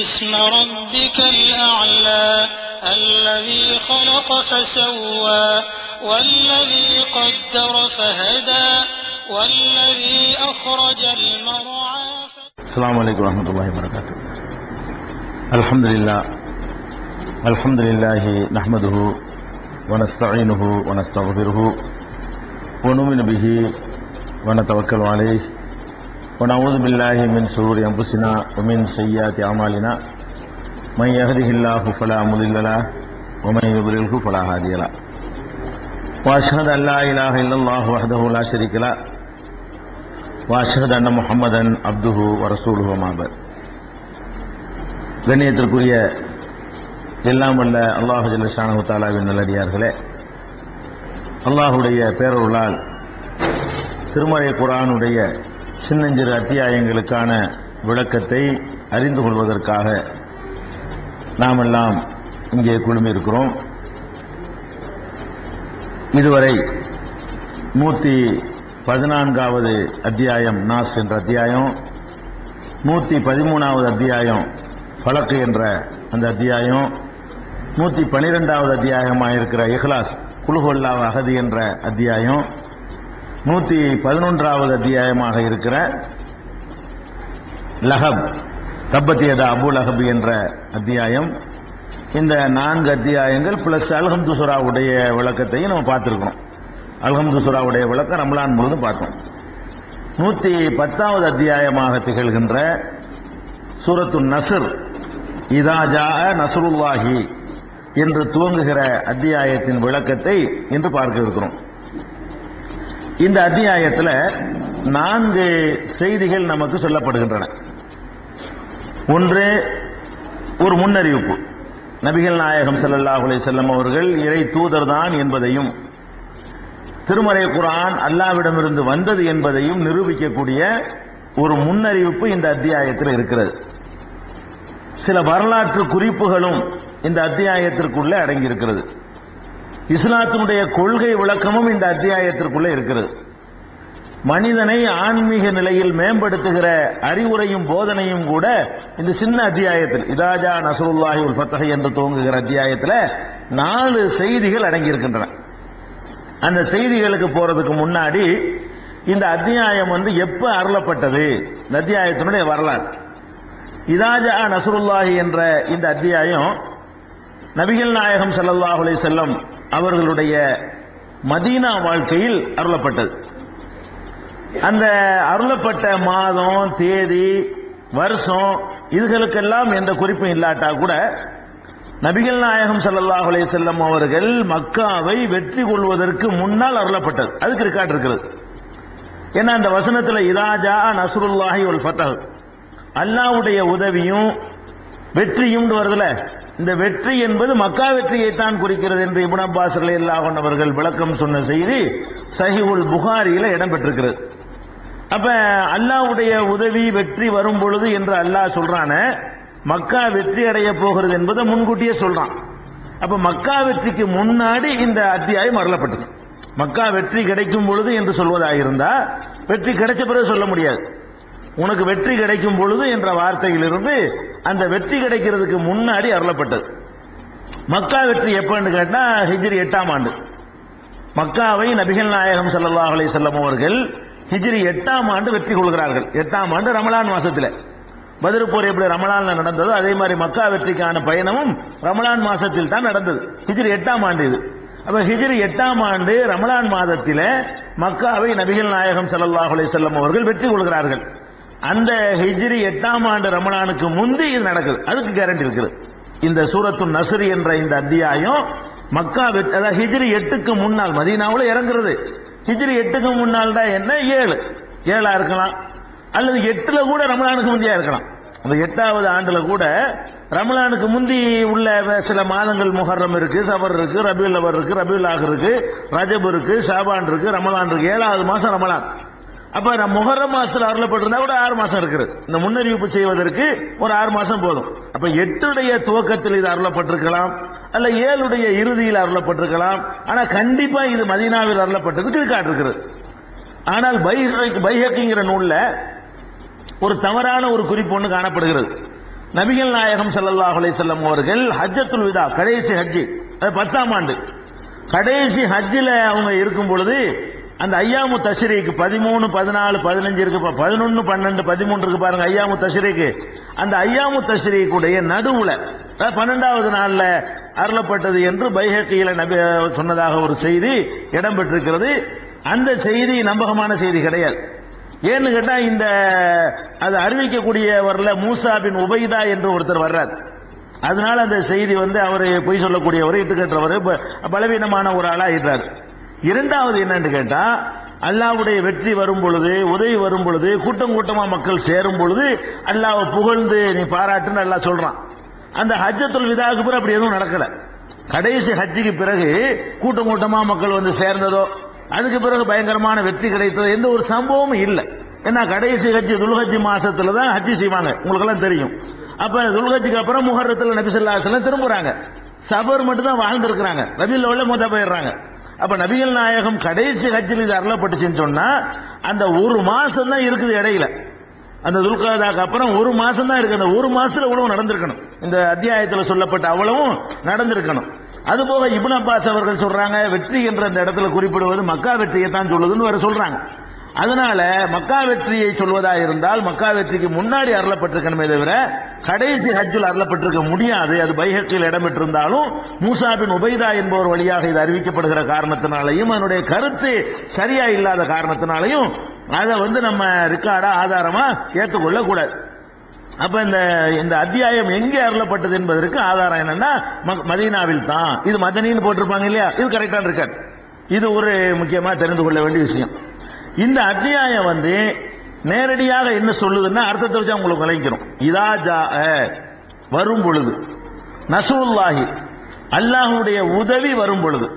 اسم ربك الأعلى الذي خلق فسوى والذي قدر فهدى والذي أخرج المرعى السلام عليكم ورحمة الله وبركاته. الحمد لله الحمد لله نحمده ونستعينه ونستغفره ونؤمن به ونتوكل عليه. ونعوذ بالله من شرور أنفسنا ومن سيئات أعمالنا من يهده الله فلا مضل له ومن يضلله فلا هادي له وأشهد أن لا إله إلا الله وحده لا شريك له وأشهد أن محمدا عبده ورسوله وما بعد கண்ணியத்திற்குரிய எல்லாம் வல்ல அல்லாஹு ஜல்லஷானு தாலாவின் நல்லடியார்களே அல்லாஹுடைய பேரொருளால் திருமறை குரானுடைய சின்னஞ்சிறு அத்தியாயங்களுக்கான விளக்கத்தை அறிந்து கொள்வதற்காக நாமெல்லாம் இங்கே குழுமியிருக்கிறோம் இதுவரை நூற்றி பதினான்காவது அத்தியாயம் நாஸ் என்ற அத்தியாயம் நூற்றி பதிமூணாவது அத்தியாயம் பழக்கு என்ற அந்த அத்தியாயம் நூற்றி பனிரெண்டாவது அத்தியாயமாக இருக்கிற இஹ்லாஸ் குலுகொல்லா அகதி என்ற அத்தியாயம் நூற்றி பதினொன்றாவது அத்தியாயமாக இருக்கிற லஹப் தப்பத்தியதா அபு லஹப் என்ற அத்தியாயம். இந்த நான்கு அத்தியாயங்கள் பிளஸ் அல்ஹம்து சுராவுடைய விளக்கத்தையும் நம்ம பார்த்துருக்கோம் அல்ஹம்து சுராவுடைய விளக்கம் ரம்லான் முழுதும் பார்த்தோம் நூற்றி பத்தாவது அத்தியாயமாக திகழ்கின்ற சூரத்து நசர் இதா ஜா நசருல்லாஹி என்று துவங்குகிற அத்தியாயத்தின் விளக்கத்தை இன்று பார்க்க இருக்கிறோம் இந்த அத்தியாயத்தில் நான்கு செய்திகள் நமக்கு சொல்லப்படுகின்றன. ஒன்று ஒரு முன்னறிவிப்பு. நபிகள் நாயகம் செல்லல்லாஹுலே செல்லம் அவர்கள் இறை தூதர்தான் என்பதையும் திருமறை குரான் அல்லாவிடமிருந்து வந்தது என்பதையும் நிரூபிக்கக்கூடிய ஒரு முன்னறிவிப்பு இந்த அத்தியாயத்தில் இருக்கிறது. சில வரலாற்று குறிப்புகளும் இந்த அத்தியாயத்திற்குள்ளே அடங்கியிருக்கிறது. இஸ்லாத்தினுடைய கொள்கை விளக்கமும் இந்த அத்தியாயத்திற்குள்ளே இருக்கிறது. மனிதனை ஆன்மீக நிலையில் மேம்படுத்துகிற அறிவுரையும் போதனையும் கூட இந்த சின்ன அத்தியாயத்தில் இதாஜா நசருல்லாஹி உல் ஃபத்தஹ் என்று துவங்குகிற அத்தியாயத்தில் நாலு செய்திகள் அடங்கியிருக்கின்றன. அந்த செய்திகளுக்கு போறதுக்கு முன்னாடி இந்த அத்தியாயம் வந்து எப்ப அருளப்பட்டது? இந்த அத்தியாயத்தினுடைய வரலாறு. இதாஜா நசருல்லாஹி என்ற இந்த அத்தியாயம் நபிகள் நாயகம் ஸல்லல்லாஹு அலைஹி செல்லம் அவர்களுடைய மதீனா வாழ்க்கையில் அருளப்பட்டது. அந்த அருளப்பட்ட மாதம் தேதி வருஷம் இதுகளுக்கெல்லாம் எந்த குறிப்பும் இல்லாட்டா கூட நபிகள் நாயகம் சல்லாஹ் அலைஹி அவர்கள் மக்காவை வெற்றி கொள்வதற்கு முன்னால் அருளப்பட்டது. அதுக்கு ரெக்கார்ட் இருக்கிறது. ஏன்னா அந்த வசனத்தில் இதாஜா நஸ்ருல்லாஹி ஒரு ஃபத்தஹ். அல்லாவுடைய உதவியும் வெற்றியும் வருதுல. இந்த வெற்றி என்பது மக்கா வெற்றியை தான் குறிக்கிறது என்று இபுன் அப்பாஸ் ரலியல்லாஹு அன்ஹு அவர்கள் விளக்கம் சொன்ன செய்தி சஹிவுல் புகாரியில இடம்பெற்றிருக்கிறது. அப்ப அல்லாஹ்வுடைய உதவி வெற்றி வரும் பொழுது என்று அல்லாஹ் சொல்றான மக்கா வெற்றி அடைய போகிறது என்பதை முன்கூட்டியே சொல்றான். அப்ப மக்கா வெற்றிக்கு முன்னாடி இந்த அத்தியாயம் அருளப்பட்டது. மக்கா வெற்றி கிடைக்கும் பொழுது என்று சொல்வதாக இருந்தா வெற்றி கிடைச்ச பிறகு சொல்ல முடியாது. உனக்கு வெற்றி கிடைக்கும் பொழுது என்ற வார்த்தையிலிருந்து அந்த வெற்றி கிடைக்கிறதுக்கு முன்னாடி அருளப்பட்டது. மக்கா வெற்றி எப்பன்னு கேட்டா ஹிஜ்ரி எட்டாம் ஆண்டு. மக்காவை நபிகள் நாயகம் ஸல்லல்லாஹு அலி செல்லம் அவர்கள் ஹிஜ்ரி எட்டாம் ஆண்டு வெற்றி கொள்கிறார்கள். எட்டாம் ஆண்டு ரமலான் மாசத்தில். பதில் போர் எப்படி ரமலான்ல நடந்ததோ அதே மாதிரி மக்கா வெற்றிக்கான பயணமும் ரமலான் மாசத்தில் தான் நடந்தது. ஹிஜ்ரி எட்டாம் ஆண்டு இது. அப்ப ஹிஜ்ரி எட்டாம் ஆண்டு ரமலான் மாதத்தில் மக்காவை நபிகள் நாயகம் ஸல்லல்லாஹு அலி செல்லம் அவர்கள் வெற்றி கொள்கிறார்கள். அந்த ஹிஜ்ரி எட்டாம் ஆண்டு ரமணானுக்கு முந்தி இது நடக்குது. அதுக்கு கேரண்டி இருக்குது. இந்த சூரத்து நசுரி என்ற இந்த அத்தியாயம் மக்கா அதாவது ஹிஜ்ரி எட்டுக்கு முன்னால் மதீனாவுல இறங்குறது. ஹிஜ்ரி எட்டுக்கு முன்னால் தான் என்ன? ஏழு. ஏழா இருக்கலாம். அல்லது எட்டுல கூட ரமலானுக்கு முந்தியா இருக்கலாம். அந்த எட்டாவது ஆண்டுல கூட ரமலானுக்கு முந்தி உள்ள சில மாதங்கள் முஹர்ரம் இருக்கு சபர் இருக்கு ரபியுல் அவர் இருக்கு ரபியுல் ஆஹ் இருக்கு ரஜப் இருக்கு ஷாபான் இருக்கு ரமலான் இருக்கு. ஏழாவது மாசம் ரமலான். அப்ப நம்ம முஹர்ரம் மாசத்துல அருளப்பட்டிருந்தா கூட ஆறு மாசம் இருக்குது. இந்த முன்னறிவிப்பு செய்வதற்கு ஒரு ஆறு மாசம் போதும். அப்ப எட்டுடைய துவக்கத்தில் இது அருளப்பட்டிருக்கலாம். அல்ல ஏழுடைய இறுதியில் அருளப்பட்டிருக்கலாம். ஆனா கண்டிப்பா இது மதீனாவில் அருளப்பட்டதுக்கு காட்டிருக்கிறது ஆனால் பைஹக்குங்கிற பைஹக்கிங்கிற நூல்ல ஒரு தவறான ஒரு குறிப்பு ஒன்று காணப்படுகிறது. நபிகள் நாயகம் ஸல்லல்லாஹு அலைஹி அவர்கள் ஹஜ்ஜத்துல் விதா கடைசி ஹஜ்ஜி அது பத்தாம் ஆண்டு. கடைசி ஹஜ்ஜில் அவங்க இருக்கும் பொழுது அந்த ஐயாமு தஷ்ரீக்கு பதிமூணு பதினாலு பதினஞ்சு இருக்கு பதினொன்னு பன்னெண்டு பதிமூன்று இருக்கு பாருங்க ஐயாமு தஷ்ரீக்கு. அந்த ஐயாமு தஷ்ரீக்குடைய நடுவுல பன்னெண்டாவது நாள்ல அருளப்பட்டது என்று பைஹக்கியில நபி சொன்னதாக ஒரு செய்தி இடம்பெற்றிருக்கிறது. அந்த செய்தி நம்பகமான செய்தி கிடையாது. ஏன்னு கேட்டா இந்த அது அறிவிக்கக்கூடியவர்ல மூசா பின் உபைதா என்று ஒருத்தர் வர்றார். அதனால அந்த செய்தி வந்து அவர் பொய் சொல்லக்கூடியவர் இட்டுக்கட்டுறவர் ப- பலவீனமான ஒரு ஆளா இரண்டாவது என்னன்னு கேட்டா அல்லாவுடைய வெற்றி வரும் பொழுது உதவி வரும் பொழுது கூட்டம் கூட்டமா மக்கள் சேரும் பொழுது அல்லாவை புகழ்ந்து நீ பாராட்டுன்னு நல்லா சொல்றான். அந்த ஹஜ்ஜத்துல் விதாவுக்கு பிறகு அப்படி எதுவும் நடக்கல. கடைசி ஹஜ்ஜிக்கு பிறகு கூட்டம் கூட்டமா மக்கள் வந்து சேர்ந்ததோ அதுக்கு பிறகு பயங்கரமான வெற்றி கிடைத்ததோ எந்த ஒரு சம்பவமும் இல்லை. ஏன்னா கடைசி ஹஜ்ஜி துல்ஹஜ்ஜி மாசத்துல தான் ஹஜ்ஜி செய்வாங்க. உங்களுக்கெல்லாம் தெரியும். அப்ப துல்ஹஜ்ஜிக்கு அப்புறம் முகரத்தில் நபி திரும்புறாங்க. சபர் மட்டும் தான் வாழ்ந்திருக்கிறாங்க. ரபியுல் உள்ள மொத்த போயிடுறாங்க. அப்ப நபிகள் நாயகம் கடைசி ஹஜ்ஜில் இது அருளப்பட்டுச்சுன்னு சொன்னா அந்த ஒரு மாசம் தான் இருக்குது இடையில. அந்த துல்காதாக்கு அப்புறம் ஒரு மாசம் தான் இருக்கு. அந்த ஒரு மாசத்துல இவ்வளவு நடந்திருக்கணும். இந்த அத்தியாயத்துல சொல்லப்பட்ட அவ்வளவும் நடந்திருக்கணும். அதுபோக இப்னு அப்பாஸ் அவர்கள் சொல்றாங்க வெற்றி என்ற அந்த இடத்துல குறிப்பிடுவது மக்கா வெற்றியை தான் சொல்லுதுன்னு வேற சொல்றாங்க. அதனால மக்கா வெற்றியை சொல்வதா இருந்தால் மக்கா வெற்றிக்கு முன்னாடி அருளப்பட்டிருக்கணுமே தவிர கடைசி ஹஜ்ஜில் அருளப்பட்டிருக்க முடியாது. அது பைஹக்கில் இடம்பெற்றிருந்தாலும் மூசா பின் உபைதா என்பவர் வழியாக இது அறிவிக்கப்படுகிற காரணத்தினாலையும் அதனுடைய கருத்து சரியா இல்லாத காரணத்தினாலையும் அதை வந்து நம்ம ரிக்கார்டா ஆதாரமா ஏற்றுக்கொள்ள கூடாது அப்ப இந்த இந்த அத்தியாயம் எங்கே அருளப்பட்டது என்பதற்கு ஆதாரம் என்னன்னா ம- மதீனாவில் தான். இது மதனின்னு போட்டிருப்பாங்க இல்லையா? இது கரெக்டான இருக்காது இது ஒரு முக்கியமா தெரிந்து கொள்ள வேண்டிய விஷயம். இந்த அத்தியாயம் வந்து நேரடியாக என்ன சொல்லுதுன்னா அர்த்தத்தை வச்சு உங்களுக்கு விளங்கிக்கிறோம் இதா ஜா வரும் பொழுது. நசூல்லாஹி அல்லாஹுடைய உதவி வரும் பொழுது.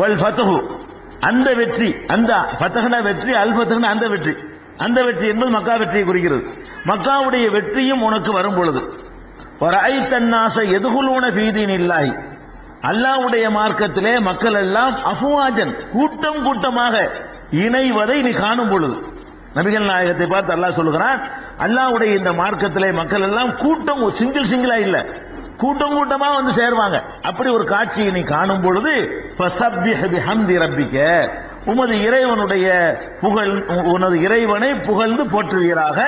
வல் ஃபத்ஹு அந்த வெற்றி அந்த ஃபத்ஹ்னா வெற்றி அல் ஃபத்ஹ்னா அந்த வெற்றி. அந்த வெற்றி என்பது மக்கா வெற்றியை குறிக்கிறது. மக்காவுடைய வெற்றியும் உனக்கு வரும் பொழுது. ஒரு ஐ தன்னாச எதுகுலூன பீதியின் இல்லாஹி அல்லாஹ்வுடைய மார்க்கத்திலே மக்கள் எல்லாம் அஃவாஜன் கூட்டம் கூட்டமாக இணைவதை நீ காணும் பொழுது. நபிகள் நாயகத்தை பார்த்து அல்லாஹ் சொல்லுகிறான் அல்லாஹ்வுடைய இந்த மார்க்கத்திலே மக்கள் எல்லாம் கூட்டம் சிங்கிள் சிங்கிளா இல்ல. கூட்டம் கூட்டமா வந்து சேருவாங்க. அப்படி ஒரு காட்சியை நீ காணும் பொழுது உமது இறைவனுடைய புகழ் உனது இறைவனை புகழ்ந்து போற்றுவீராக.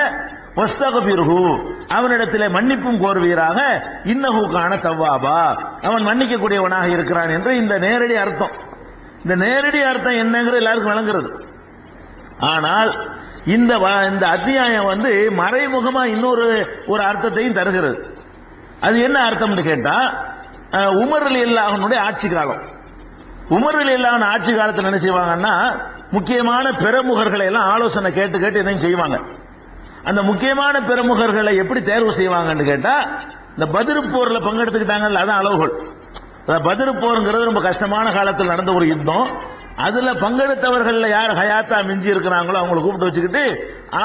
வஸ்தகபிருஹு. அவனிடத்திலே மன்னிப்பும் கோருவீராக. இன்னஹு காண தவ்வாபா. அவன் மன்னிக்கக்கூடியவனாக இருக்கிறான் என்று இந்த நேரடி அர்த்தம். இந்த நேரடி அர்த்தம் என்னங்கிறது எல்லாருக்கும் விளங்குறது. ஆனால் இந்த வ- இந்த அத்தியாயம் வந்து மறைமுகமா இன்னொரு ஒரு அர்த்தத்தையும் தருகிறது. அது என்ன அர்த்தம்னு கேட்டா உமர் அலி அல்லாஹனுடைய ஆட்சி காலம். உமர்கள் இல்லாமல் ஆட்சி காலத்தில் என்ன செய்வாங்கன்னா முக்கியமான பிரமுகர்களை எல்லாம் ஆலோசனை கேட்டு கேட்டு எதையும் செய்வாங்க. அந்த முக்கியமான பிரமுகர்களை எப்படி தேர்வு செய்வாங்கன்னு கேட்டா இந்த பதிரு போர்ல பங்கெடுத்துக்கிட்டாங்கல்ல அதான் அளவுகள் பதிரு போருங்கிறது ரொம்ப கஷ்டமான காலத்தில் நடந்த ஒரு யுத்தம். அதுல பங்கெடுத்தவர்கள்ல யார் ஹயாத்தா மிஞ்சி இருக்கிறாங்களோ அவங்களை கூப்பிட்டு வச்சுக்கிட்டு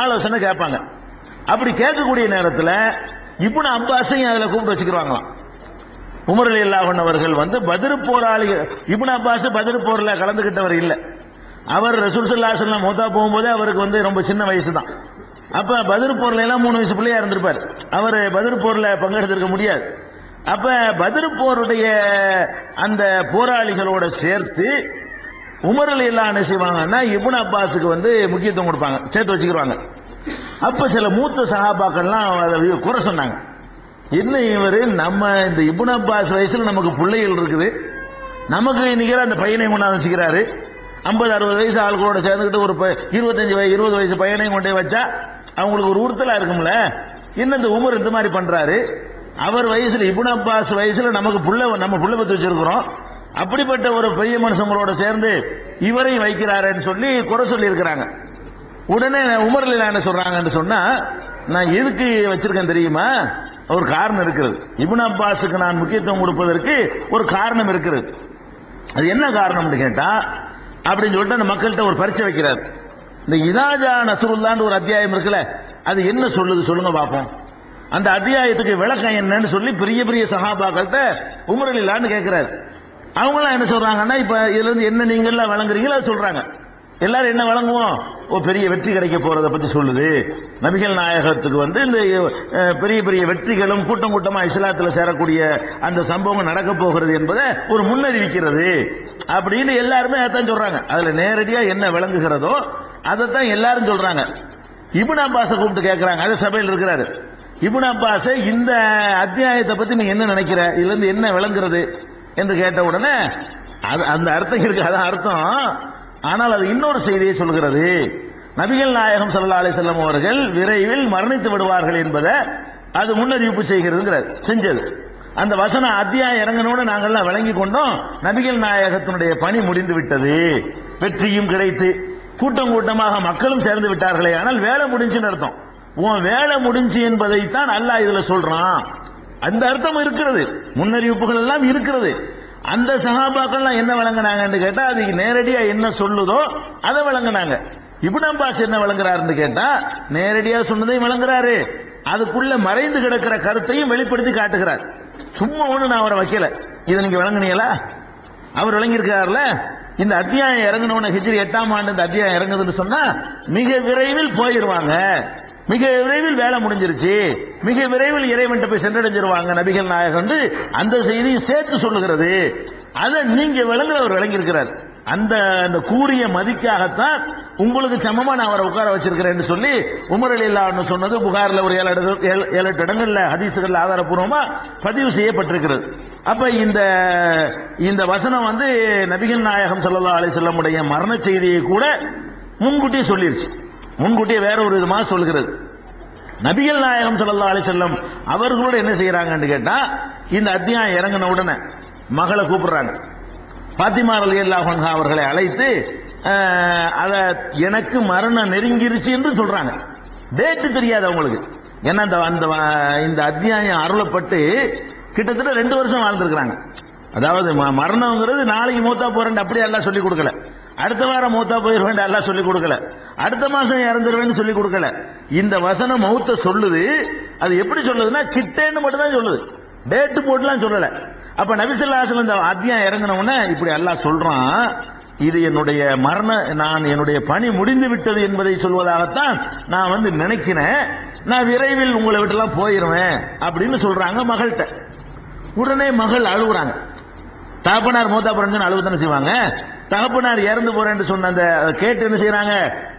ஆலோசனை கேட்பாங்க. அப்படி கேட்கக்கூடிய நேரத்தில் இப்போ அப்பாசையும் அதில் கூப்பிட்டு வச்சுக்கிறாங்களாம் உமர் அலி அல்லாஹன் அவர்கள் வந்து பதிரு போராளிகள் இபுன் அப்பாஸ் பதிரு போரில் கலந்துகிட்டவர் இல்லை. அவர் ரசூல் சல்லா சொல்லம் போகும்போதே அவருக்கு வந்து ரொம்ப சின்ன வயசு தான் அப்போ பதிரு போரில் எல்லாம் மூணு வயசு பிள்ளையா இருந்திருப்பார். அவர் பதிரு போரில் பங்கெடுத்திருக்க முடியாது. அப்போ பதிரு போருடைய அந்த போராளிகளோட சேர்த்து உமர் அலி அல்லா என்ன செய்வாங்கன்னா இபுன் அப்பாஸுக்கு வந்து முக்கியத்துவம் கொடுப்பாங்க. சேர்த்து வச்சுக்கிடுவாங்க அப்போ சில மூத்த சகாபாக்கள்லாம் அதை குறை சொன்னாங்க. என்ன இவரு? நம்ம இந்த இபுன் அப்பாஸ் வயசுல நமக்கு பிள்ளைகள் இருக்குது. நமக்கு நிகர அந்த பையனை கொண்டாந்து வச்சுக்கிறாரு. ஐம்பது அறுபது வயசு ஆட்களோட சேர்ந்துக்கிட்டு ஒரு ப- இருபத்தஞ்சு வயசு இருபது வயசு பையனையும் கொண்டே வச்சா அவங்களுக்கு ஒரு உறுத்தலா இருக்கும்ல? என்ன இந்த உமர் இந்த மாதிரி பண்றாரு. அவர் வயசுல இபுன் அப்பாஸ் வயசுல நமக்கு புள்ள நம்ம புள்ள பத்து வச்சிருக்கிறோம். அப்படிப்பட்ட ஒரு பெரிய மனுஷங்களோட சேர்ந்து இவரையும் வைக்கிறாருன்னு சொல்லி குறை சொல்லி இருக்கிறாங்க உடனே உமர்ல என்ன சொல்றாங்கன்னு சொன்னா நான் எதுக்கு வச்சிருக்கேன் தெரியுமா? ஒரு காரணம் இருக்கிறது. இபின் அப்பாஸுக்கு நான் முக்கியத்துவம் கொடுப்பதற்கு ஒரு காரணம் இருக்கிறது. அது என்ன காரணம்னு கேட்டா அப்படின்னு சொல்லிட்டு அந்த மக்கள்கிட்ட ஒரு பரிச்சை வைக்கிறார். இந்த இதாஜா நசுருல்லான்னு ஒரு அத்தியாயம் இருக்குல்ல அது என்ன சொல்லுது சொல்லுங்க பார்ப்போம். அந்த அத்தியாயத்துக்கு விளக்கம் என்னன்னு சொல்லி பெரிய பெரிய சகாபாக்கள்கிட்ட உமரலில்லான்னு கேட்குறாரு கேட்கிறாரு. அவங்களாம் என்ன சொல்றாங்கன்னா இப்ப இதுல இருந்து என்ன நீங்கள்லாம் வழங்குறீங்களோ அதை சொல்றாங்க. எல்லாரும் என்ன வழங்குவோம்? ஓ பெரிய வெற்றி கிடைக்க போறதை பத்தி சொல்லுது. நபிகள் நாயகத்துக்கு வந்து இந்த பெரிய பெரிய வெற்றிகளும் கூட்டம் கூட்டமா இஸ்லாத்துல சேரக்கூடிய அந்த சம்பவம் நடக்க போகிறது என்பதை ஒரு முன்னறிவிக்கிறது அப்படின்னு எல்லாருமே அதான் சொல்றாங்க. அதுல நேரடியா என்ன விளங்குகிறதோ அதைத்தான் எல்லாரும் சொல்றாங்க. இபுன் அப்பாஸை கூப்பிட்டு கேட்கறாங்க அது சபையில் இருக்கிறாரு. இபுன் அப்பாஸ் இந்த அத்தியாயத்தை பத்தி நீ என்ன நினைக்கிற? இதுல இருந்து என்ன விளங்குறது? என்று கேட்ட உடனே அது அந்த அர்த்தம் இருக்கு. அதான் அர்த்தம். ஆனால் அது இன்னொரு செய்தியை சொல்கிறது. நபிகள் நாயகம் சல்லா அலி செல்லம் அவர்கள் விரைவில் மரணித்து விடுவார்கள் என்பதை அது முன்னறிவிப்பு செய்கிறதுங்கிறார் செஞ்சது. அந்த வசன அத்தியாயம் இறங்கினோட நாங்கள்லாம் விளங்கி கொண்டோம். நபிகள் நாயகத்தினுடைய பணி முடிந்து விட்டது. வெற்றியும் கிடைத்து கூட்டம் கூட்டமாக மக்களும் சேர்ந்து விட்டார்களே ஆனால் வேலை முடிஞ்சுன்னு அர்த்தம். உன் வேலை முடிஞ்சு என்பதைத்தான் அல்லாஹ் இதுல சொல்றான். அந்த அர்த்தம் இருக்கிறது. முன்னறிவிப்புகள் எல்லாம் இருக்கிறது. அந்த சகாபாக்கள்லாம் என்ன வழங்கினாங்கன்னு கேட்டா அதுக்கு நேரடியா என்ன சொல்லுதோ அதை வழங்கினாங்க. இப்னு அப்பாஸ் என்ன வழங்குறாருன்னு கேட்டா நேரடியா சொன்னதையும் வழங்குறாரு. அதுக்குள்ள மறைந்து கிடக்கிற கருத்தையும் வெளிப்படுத்தி காட்டுகிறார். சும்மா ஒண்ணு நான் அவரை வைக்கல. இதை நீங்க விளங்குனீங்களா அவர் விளங்கியிருக்காருல இந்த அத்தியாயம் இறங்கினவன ஹிஜ்ரி எட்டாம் ஆண்டு இந்த அத்தியாயம் இறங்குதுன்னு சொன்னா மிக விரைவில் போயிருவாங்க. மிக விரைவில் வேலை முடிஞ்சிருச்சு. மிக விரைவில் இறைவன் போய் சென்றடைஞ்சிருவாங்க நபிகள் நாயகம் அந்த செய்தியும் சேர்த்து சொல்லுகிறது. அதை நீங்க விளங்குற அவர் விளங்கியிருக்கிறார். அந்த அந்த கூறிய மதிக்காகத்தான் உங்களுக்கு சமமா நான் அவரை உட்கார வச்சிருக்கிறேன்னு சொல்லி உமர் அலி சொன்னது புகாரில் ஒரு ஏழு ஏழு ஏழு எட்டு இடங்கள்ல ஹதீசுகள் ஆதாரப்பூர்வமா பதிவு செய்யப்பட்டிருக்கிறது. அப்ப இந்த இந்த வசனம் வந்து நபிகள் நாயகம் ஸல்லல்லாஹு அலைஹி வஸல்லமுடைய மரண செய்தியை கூட முன்கூட்டியே சொல்லிருச்சு. முன்கூட்டியே வேற ஒரு விதமா சொல்கிறது நபிகள் நாயகம் சொல்லல்லா அலி செல்லம் அவர்களோட என்ன செய்யறாங்கன்னு கேட்டா இந்த அத்தியாயம் இறங்கின உடனே மகளை கூப்பிடுறாங்க. பாத்திமா அலி அன்ஹா அவர்களை அழைத்து அதை எனக்கு மரணம் நெருங்கிருச்சு என்று சொல்றாங்க. டேட்டு தெரியாது அவங்களுக்கு. ஏன்னா அந்த அந்த இந்த அத்தியாயம் அருளப்பட்டு கிட்டத்தட்ட ரெண்டு வருஷம் வாழ்ந்துருக்குறாங்க. அதாவது ம- மரணம்ங்கிறது நாளைக்கு மூத்தா போறேன் அப்படியே எல்லாம் சொல்லி கொடுக்கல. அடுத்த வாரம் மௌத்தா போயிருவேன் எல்லாம் சொல்லி கொடுக்கல. அடுத்த மாசம் இறந்துருவேன்னு சொல்லி கொடுக்கல. இந்த வசனம் மௌத்த சொல்லுது. அது எப்படி சொல்லுதுன்னா கிட்டேன்னு மட்டும் தான் சொல்லுது. டேட்டு போட்டுலாம் சொல்லல. அப்ப நபிசல்லாசல் இந்த அத்தியம் இறங்கினவுடனே இப்படி எல்லாம் சொல்றான் இது என்னுடைய மரண நான் என்னுடைய பணி முடிந்து விட்டது என்பதை சொல்வதாகத்தான் நான் வந்து நினைக்கிறேன். நான் விரைவில் உங்களை விட்டுலாம் போயிருவேன் அப்படின்னு சொல்றாங்க மகள்கிட்ட. உடனே மகள் அழுகுறாங்க. தாப்பனார் மூத்தா பிறந்து அழுவு தானே செய்வாங்க? தகப்பனார் இறந்து போறேன்னு சொன்ன அந்த கேட்டு என்ன செய்யறாங்க?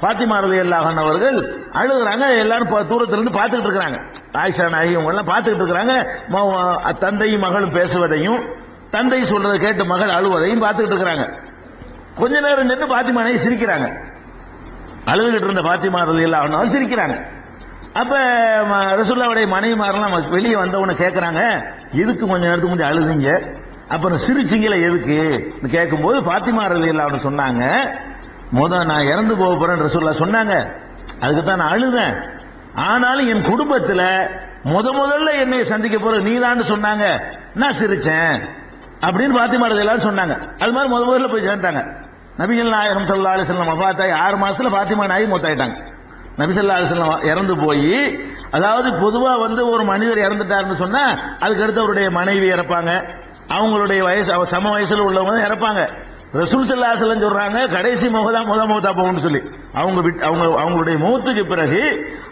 பாத்திமா ரலி அல்லாஹன் அவர்கள் அழுகுறாங்க. எல்லாரும் தூரத்துல இருந்து பார்த்துக்கிட்டு இருக்கிறாங்க. ஆயிஷா நாயி இவங்க எல்லாம் பார்த்துக்கிட்டு இருக்கிறாங்க. தந்தையும் மகளும் பேசுவதையும் தந்தை சொல்றதை கேட்டு மகள் அழுவதையும் பார்த்துக்கிட்டு இருக்கிறாங்க. கொஞ்ச நேரம் நின்று பாத்திமா நாயி சிரிக்கிறாங்க. அழுதுகிட்டு இருந்த பாத்திமா ரலி அல்லாஹன் சிரிக்கிறாங்க. அப்ப ரசுல்லாவுடைய ரசூலுல்லாவுடைய மனைவிமாரெல்லாம் வெளியே வந்தவன கேட்கறாங்க இதுக்கு கொஞ்ச நேரத்துக்கு முன்னாடி அழுதுங்க? அப்புறம் சிரிச்சிங்களே எதுக்கு? கேட்கும்போது பாத்திமா ரலி அல்லாஹ் சொன்னாங்க முத நான் இறந்து போக போறேன் ரசூல்லா சொன்னாங்க. அதுக்கு தான் நான் அழுதேன். ஆனாலும் என் குடும்பத்தில் முத முதல்ல என்னை சந்திக்க போறது நீதான்னு சொன்னாங்க. நான் சிரிச்சேன். அப்படின்னு பாத்திமா ரலி எல்லாரும் சொன்னாங்க. அது மாதிரி முத முதல்ல போய் சேர்ந்தாங்க நபிகள் நாயகம் சல்லா அலைஹி வஸல்லம் ஆறு மாசத்துல பாத்திமா நாயகி மொத்தாயிட்டாங்க. நபிசல்லா அலிஸ்லாம் இறந்து போய் அதாவது பொதுவாக வந்து ஒரு மனிதர் இறந்துட்டாருன்னு சொன்னா அதுக்கு அடுத்து அவருடைய மனைவி இறப்பாங்க. அவங்களுடைய வயசு அவ சம வயசுல உள்ளவங்க தான் இறப்பாங்க. ரசூல் சல்லா சொல்றாங்க கடைசி முகதா முத முகத்தா போகும்னு சொல்லி. அவங்க அவங்க அவங்களுடைய முகத்துக்கு பிறகு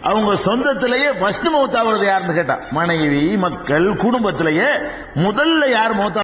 அவங்க சொந்தத்திலேயே ஃபர்ஸ்ட் முகத்தாவது யாருன்னு கேட்டா மனைவி மக்கள் குடும்பத்திலேயே முதல்ல யார் மௌத்தா